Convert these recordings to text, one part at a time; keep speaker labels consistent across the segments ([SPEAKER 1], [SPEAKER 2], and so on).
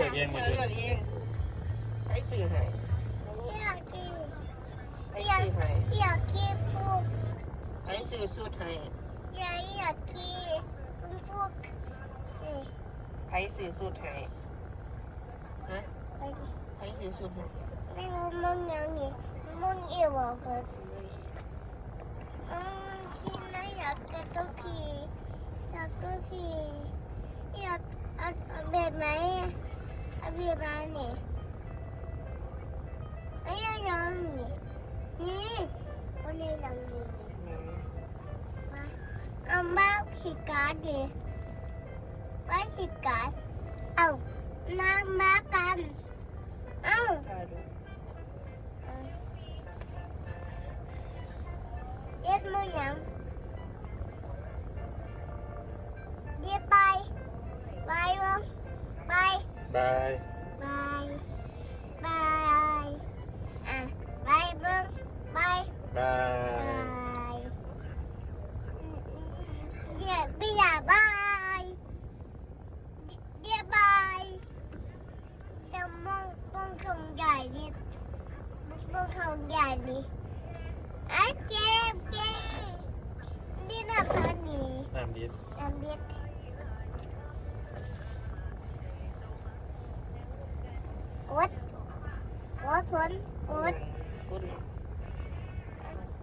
[SPEAKER 1] ลือกเองหมด
[SPEAKER 2] เลื
[SPEAKER 1] เล
[SPEAKER 2] อก
[SPEAKER 1] ย
[SPEAKER 2] เองให้สื่อให้
[SPEAKER 3] อยากกิน
[SPEAKER 2] ให้สื่อให้
[SPEAKER 3] อยากกินพวก
[SPEAKER 2] ให้สื่อสุดให้
[SPEAKER 3] อยากอยากกินพวกนี่
[SPEAKER 2] ให้สื่อสุดให้ฮะ
[SPEAKER 3] ไปดิ
[SPEAKER 2] ให้สื่อสุดให้
[SPEAKER 3] ไม่รู้มันยังนี่มันเอวอะเพื่อนอืมชินนะอยากกินตัวพีอยากตัวพีอยากเอาเอาแบบไหน อะเอาแบบไหนนี่ไอ้ยังยังนี่นี่คนนี้ยังนี่นี่มาเบา
[SPEAKER 1] ย
[SPEAKER 3] ไปไปอะไปเบ้างไป
[SPEAKER 1] บาย
[SPEAKER 3] เดี๋ยวไปอย่าบายเดี๋ กดผลกด
[SPEAKER 2] กุด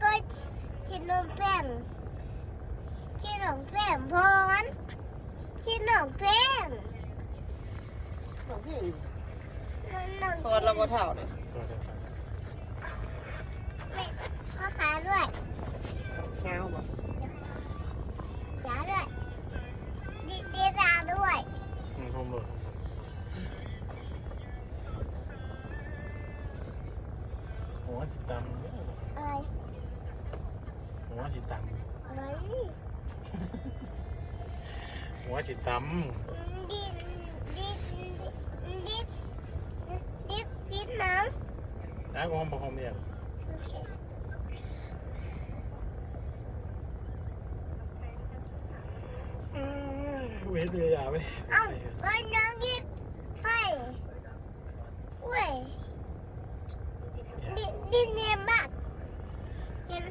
[SPEAKER 3] กดชินมแป้งชินมแป้งพรชินมแป้ง
[SPEAKER 2] น้องพี่
[SPEAKER 3] นั่นนั่น
[SPEAKER 2] พอเราบ่เท่าเลย
[SPEAKER 1] ตัวเดียวกัน
[SPEAKER 3] ไม่ข้อขาด้วย
[SPEAKER 2] เงาบ่
[SPEAKER 3] ขาด้วยดีดีตาด้วย
[SPEAKER 1] อืมโฮมโหลด หัวสิตำเด้อ
[SPEAKER 3] อะไร
[SPEAKER 1] หัวสิต
[SPEAKER 3] อะไรำ
[SPEAKER 1] หัวสิต
[SPEAKER 3] ดิดดิดดิดดิดดิดน้ำ
[SPEAKER 1] น้าก็หอมบ่หอมเนี่ยำ
[SPEAKER 3] โอเค
[SPEAKER 1] เอ้ยเวทเลยอย่าไป
[SPEAKER 3] เอ้าไปน้องดิดไปเว้ยดิดดิดเนี่ยมากเห็น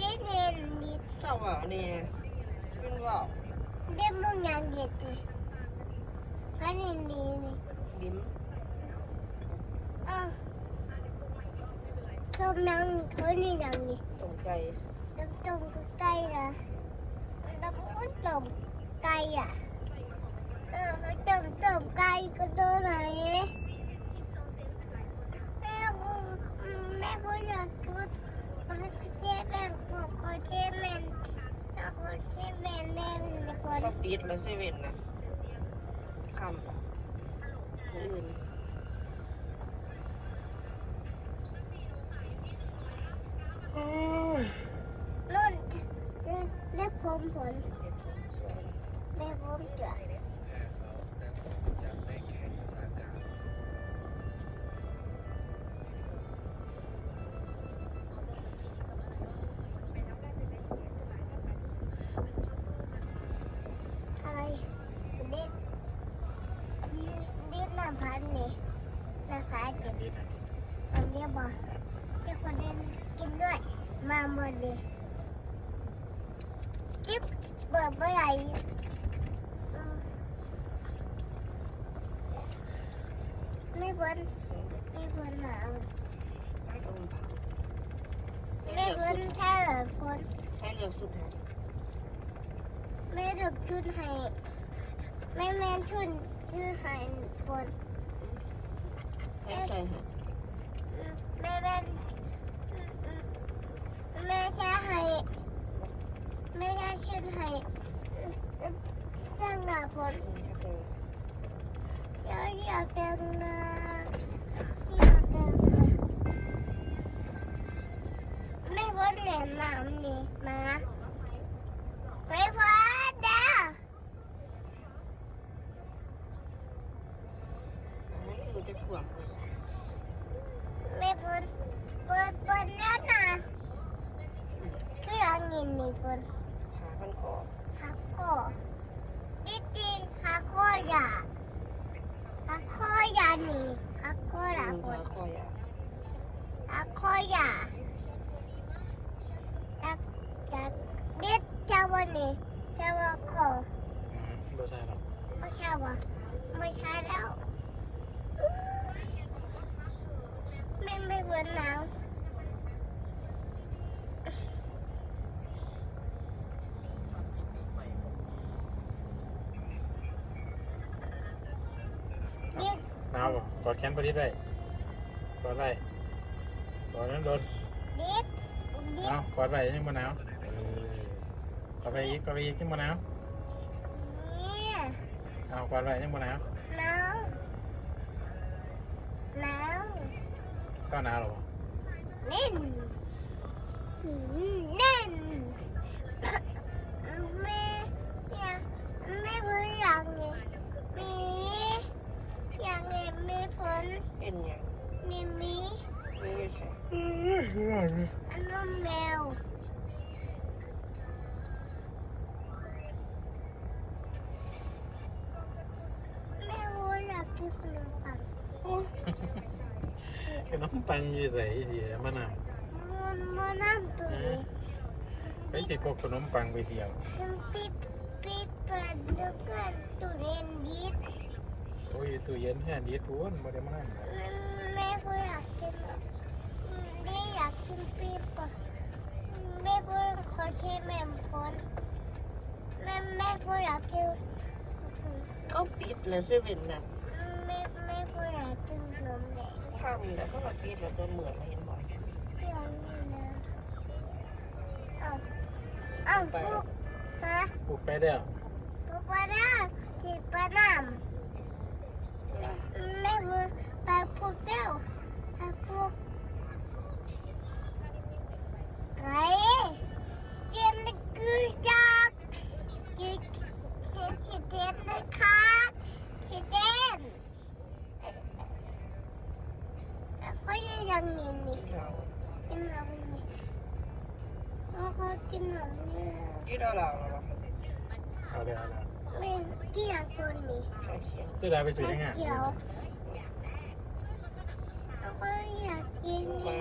[SPEAKER 3] ดิดเห็นดิด
[SPEAKER 2] เศร้าอะนี่เป็นว่า
[SPEAKER 3] ดิดมึงยังดิดดิไปนี่นี่นี่
[SPEAKER 2] บิ้ม
[SPEAKER 3] เอ้าเขานั่งเขา คนเจ็บแม่แม่เป็นคน
[SPEAKER 2] ก็ปิดแล้วเซเว่นนะคำอื่น
[SPEAKER 1] โอ้ย
[SPEAKER 3] นุ่นเล็บผมผลเล็บผมเจือ อะไรเด็ดเด็ดน้ำพันนี่น้ำพันเจ็บอันเนี้ยบอเจ้าคนเด่นกินด้วย มาหมดเลยจิ๊บเบิดเมื่อไหร่อืม ไม่นไม่พ้นหาว
[SPEAKER 2] ให้ตรง
[SPEAKER 3] ไม่พ้นแค่เหรอพ้น
[SPEAKER 2] ให้เลือกสุด
[SPEAKER 3] ไม่ดึกชุดให้ไม่แม่นชุดชุดให้พ้น
[SPEAKER 2] ให้ใส่ให้
[SPEAKER 3] แม่แม่แม่จะให้แม่จะชุดให้ตั้งหน้าพ้น อยากแต่งหน้าอยากแต่งหน้าไม่พ้นเหรียญน้ำนี่มาไม่พ้นเด้อ
[SPEAKER 2] ให้คือจะขวบเลย
[SPEAKER 3] ไม่พ้นเปิดเปิดแล้วนะคือเอาเงินนี่พ้น
[SPEAKER 2] หาพันคอ
[SPEAKER 3] หักคอจริงๆหักคออย่า
[SPEAKER 2] 아
[SPEAKER 3] 코야니 아코라고
[SPEAKER 1] 아코야 아코야 약약넷
[SPEAKER 3] 차원이 차원코 อืมไม่ใช่หรอก 차원 뭐 살아 맨날 뭐 나오고
[SPEAKER 1] หนาวบ่กอดแขนพอดีได้กอดไว้กอดนั้นโดน
[SPEAKER 3] ดิดดิด
[SPEAKER 1] เอากอดไว้ยังบ่หนาวเออกอดไปอีกกอดไปอีกยังบ่หนาว
[SPEAKER 3] เนี่ย
[SPEAKER 1] เอากอดไว้ยังบ่หนาว
[SPEAKER 3] หนาวหนาว
[SPEAKER 1] เศร้าหนาวหรอบ่
[SPEAKER 3] แน่นแน่นแม่อยากแม่พูดอย่างนี้มีอย่างนี้มีฝน
[SPEAKER 2] เป็นหยัง
[SPEAKER 3] มีมี
[SPEAKER 2] มีอยู่ใช่
[SPEAKER 3] อันนั้นแมวแม่พูดอยากกินขนมปัง
[SPEAKER 1] ขนมปังอยู่ใส่สิมะนาว
[SPEAKER 3] มันมันน้ำตัวนี้
[SPEAKER 1] ไปสิพกขนมปังไปเที่ยว
[SPEAKER 3] ฉันปิดปิดเปิดดูกันตัวเรียนดีด
[SPEAKER 1] โอ้ยตู้เย็นแค่ดีทุนบ่ได้มานั่งหรอก
[SPEAKER 3] แม่พูดอยากกินแม่อยากกินปีบก่อนแม่พูดขอชิมแม่พนแม่แม่พูดอยากกิน
[SPEAKER 2] เขาปิดแล้วเซเว่นน่ะ
[SPEAKER 3] แดง
[SPEAKER 2] ค่ำแล้วเขาก็ปิดแล้วจะเหมือนอะไรเห็นบ่
[SPEAKER 3] เดี๋ยวนี้นะเอ้าเอ้าพวกฮะ
[SPEAKER 1] ปลูกไปเด้อ
[SPEAKER 3] พวกปลาด้าจีบปลาน้ำแม่พูดไปพวกเดียวไปพวกไก่เจียนคือจักจิกเจียนสิเจียนนะคะสิเจียนเขายังอย่างนี้นี่
[SPEAKER 2] เรา
[SPEAKER 3] กินน้ำนี่ แล้วก็กินน้ำนี่
[SPEAKER 2] ที่เราเราเรา
[SPEAKER 1] เอาเลยเอาเลย
[SPEAKER 3] ไม่กินน้ำตัวนี้
[SPEAKER 2] ใช้เขียน
[SPEAKER 1] จะได้ไปซื้อได้ไง
[SPEAKER 3] เขียวแล้วก็อยากกิน
[SPEAKER 2] มา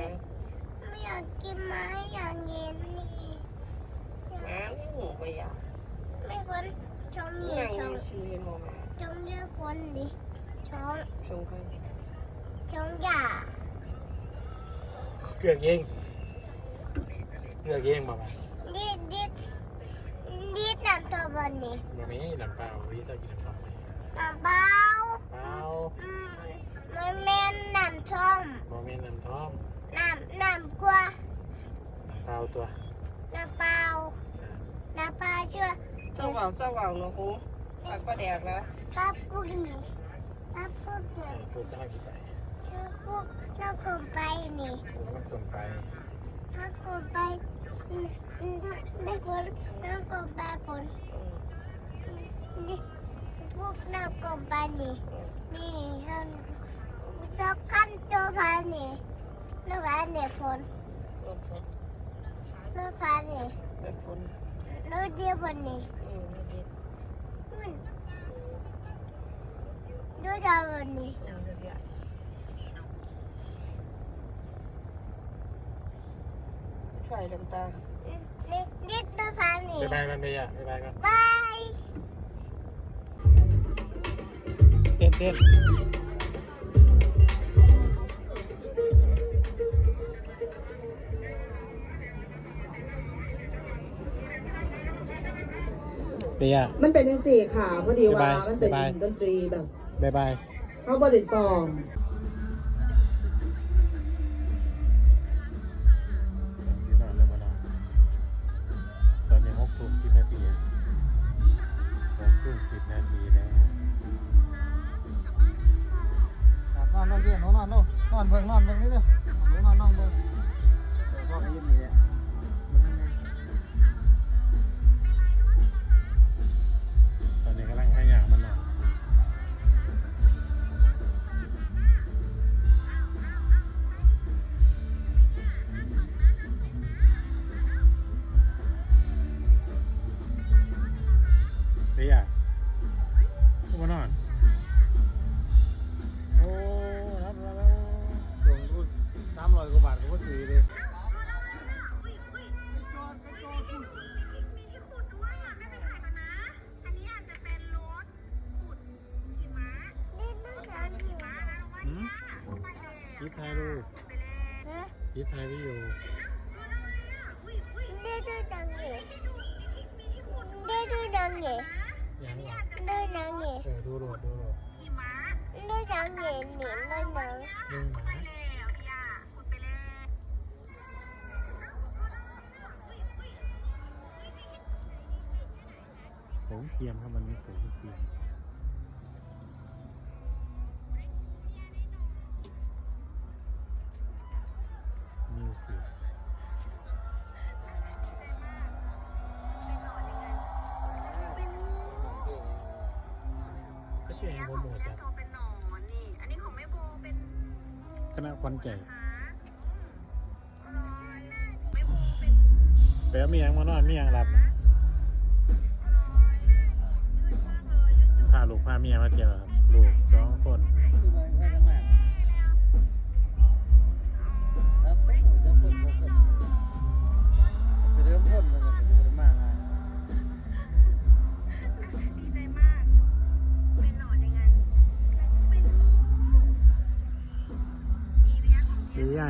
[SPEAKER 3] นี่ไม่อยากกินไม้อย่างเงี้ยนี่
[SPEAKER 2] มาไม่หูไปอยาก
[SPEAKER 3] ไม่พ้นชม
[SPEAKER 2] นี่
[SPEAKER 3] เย
[SPEAKER 2] ไง
[SPEAKER 3] ชม
[SPEAKER 2] มีชีวิตมองมา
[SPEAKER 3] ชมเยพ้นดิชม
[SPEAKER 2] ชงกัน
[SPEAKER 3] ชมยา
[SPEAKER 1] เลือกเองเลือกเองมาบ่
[SPEAKER 3] ดิดดิด ดิดน้ำตัวบนนี่
[SPEAKER 1] บ่มีน้ำเปล่าวิตากินน้ำเปล่าไหม
[SPEAKER 3] น้ำเบา
[SPEAKER 1] เปล่า
[SPEAKER 3] อืมมันแม่นน้ำส้ม
[SPEAKER 1] บ่มีน้ำท้อง
[SPEAKER 3] น้ำน้ำกลัว
[SPEAKER 1] น้ำเปล่าตัว
[SPEAKER 3] น้ำเปล่าน้ำเปล่าเชื่อ
[SPEAKER 2] เจ้าว่าวเจ้าว่าวเนาะฮูปากก็แดกแล้ว
[SPEAKER 3] ป้าปุ๊กนี่ป้าปุ๊ก
[SPEAKER 1] เอ
[SPEAKER 3] นี่
[SPEAKER 1] อตัวตั้งกี่ไป
[SPEAKER 3] ชื่อปุ๊กเจ้ากลมไปนี่
[SPEAKER 1] มันกลมไป
[SPEAKER 3] ถ้ากลมไป ไม่พ้นน้ำกลมไปพ้นนี่ปุ๊กน้ำกลมไปนี่นี่ท่านตัวกันตัวพานี่ตัวพานี่พ้น
[SPEAKER 2] รถฝน
[SPEAKER 3] ตัวพานี่
[SPEAKER 2] รถฝน
[SPEAKER 3] ตัวเดียวบนนี่
[SPEAKER 2] อืมรถเย็น
[SPEAKER 3] มันตัวดาวบน นี่
[SPEAKER 2] จังเลยอะไฟลำตา
[SPEAKER 3] นี่นี่ตัวพานี่
[SPEAKER 1] บ๊ายบายมันไปอะบ๊ายบายกัน
[SPEAKER 3] บาย
[SPEAKER 1] เต้นเต้นเบียร์
[SPEAKER 4] มันเป็นจังสี่ค่ะพอดีว่า
[SPEAKER 1] บ๊ายบาย
[SPEAKER 4] มันเป็น
[SPEAKER 1] บ๊ายบาย
[SPEAKER 4] ดนตรีแบบ
[SPEAKER 1] บ๊ายบาย
[SPEAKER 4] เขาบริซ้อม
[SPEAKER 1] หกทุ่งสิบนาทีแล้ว
[SPEAKER 5] ครับนอนนอนเพียนนอนนอนนอนนอนเบิ่งนอนเบิ่งนี่เด้อนอนนอนเบิ่ง
[SPEAKER 1] ถ่ายวิดีโอ
[SPEAKER 3] เดือดดังเงี้ยเดือดดังเงี้ย
[SPEAKER 1] ยังวะ
[SPEAKER 3] เดือดดังเงี้ย
[SPEAKER 1] เออดูโหลดดูโหลด
[SPEAKER 3] เดือดดังเงี้ยหนีเดือดดัง
[SPEAKER 1] หนึ่งหมาผงเทียมครับมันมีผงเทียมมิ เชื่อเองผมหมดจ้ะ
[SPEAKER 2] โซเป็นหนอนนี่ อันนี้ของแม่โบเป็น
[SPEAKER 1] คณะควันใจ
[SPEAKER 2] แก่เป็น
[SPEAKER 1] แปลมีหยังมานอนมีหยังหลับพาลูกพาเมียมาเที่ยวครับ ลูกสองคน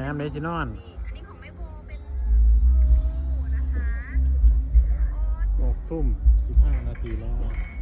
[SPEAKER 2] ของ
[SPEAKER 1] ดีอย่างยามไดสินอน
[SPEAKER 2] นี่อันนี้ของแม่โบเป็นหมูนะคะ
[SPEAKER 1] หกทุ่มสิบห้านาทีแล้ว
[SPEAKER 2] โ